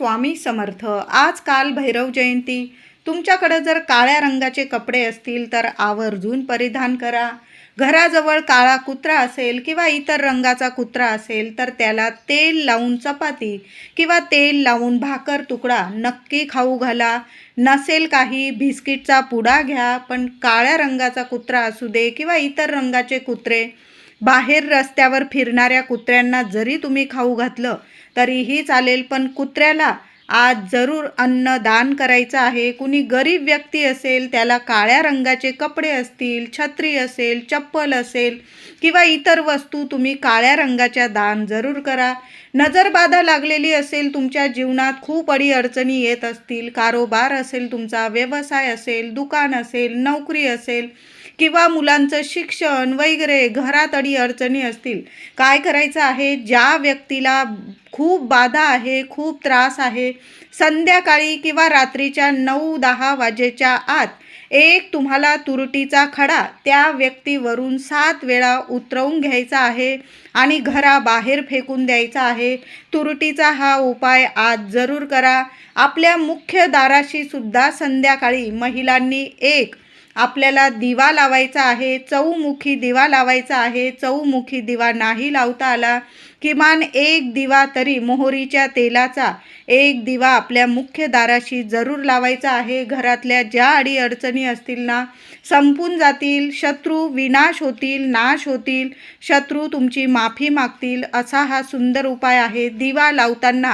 स्वामी समर्थ. आज काल भैरव जयंती. तुमच्याकडे जर काळ्या रंगाचे कपडे असतील तर आवर्जून परिधान करा. घराजवळ काळा कुत्रा असेल किंवा इतर रंगाचा कुत्रा असेल तर त्याला तेल लावून चपाती किंवा तेल लावून भाकर तुकडा नक्की खाऊ घाला. नसेल काही बिस्किटचा पुडा घ्या पण काळ्या रंगाचा कुत्रा असू दे किंवा इतर रंगाचे कुत्रे. बाहेर रस्त्यावर फिरणाऱ्या कुत्र्यांना जरी तुम्ही खाऊ घातलं तरीही चालेल पण कुत्र्याला आज जरूर अन्न दान करायचं आहे. कुणी गरीब व्यक्ती असेल त्याला काळ्या रंगाचे कपडे असतील छत्री असेल चप्पल असेल किंवा इतर वस्तू तुम्ही काळ्या रंगाच्या दान जरूर करा. नजरबाधा लागलेली असेल तुमच्या जीवनात खूप अडीअडचणी येत असतील. कारोबार असेल तुमचा व्यवसाय असेल दुकान असेल नोकरी असेल किंवा मुलांचं शिक्षण वगैरे घरात अडी अडचणी असतील काय करायचं आहे? ज्या व्यक्तीला खूप बाधा आहे खूप त्रास आहे संध्याकाळी किंवा रात्रीच्या नऊ दहा वाजेच्या आत एक तुम्हाला तुरटीचा खडा त्या व्यक्तीवरून सात वेळा उतरवून घ्यायचा आहे आणि घराबाहेर फेकून द्यायचा आहे. तुरटीचा हा उपाय आज जरूर करा. आपल्या मुख्य दाराशी सुद्धा संध्याकाळी महिलांनी एक आपल्याला दिवा लावायचा आहे चौमुखी दिवा लावायचा आहे चौमुखी दिवा नाही लावता आला. किमान एक दिवा तरी मोहरीच्या तेलाचा एक दिवा आपल्या मुख्य दाराशी जरूर लावायचा आहे. घरातल्या ज्या अडीअडचणी असतील ना संपून जातील शत्रू विनाश होतील नाश होतील शत्रू तुमची माफी मागतील असा हा सुंदर उपाय आहे. दिवा लावताना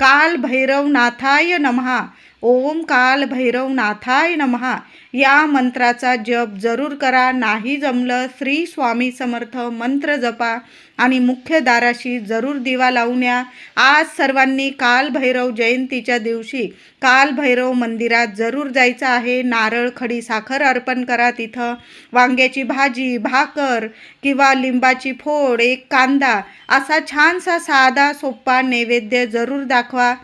काल भैरवनाथाय नमहा ओम काल भैरवनाथाय नमहा या मंत्राचा जप जरूर करा. नाही जमलं श्री स्वामी समर्थ मंत्र जपा आणि मुख्य दाराशी जरूर दिवा लावून या. आज सर्वांनी कालभैरव जयंतीच्या दिवशी कालभैरव मंदिरात जरूर जायचं आहे. नारळ खडी साखर अर्पण करा तिथं. वांग्याची भाजी भाकर किंवा लिंबाची फोड एक कांदा असा छानसा साधा सोप्पा नैवेद्य जरूर दाखवा.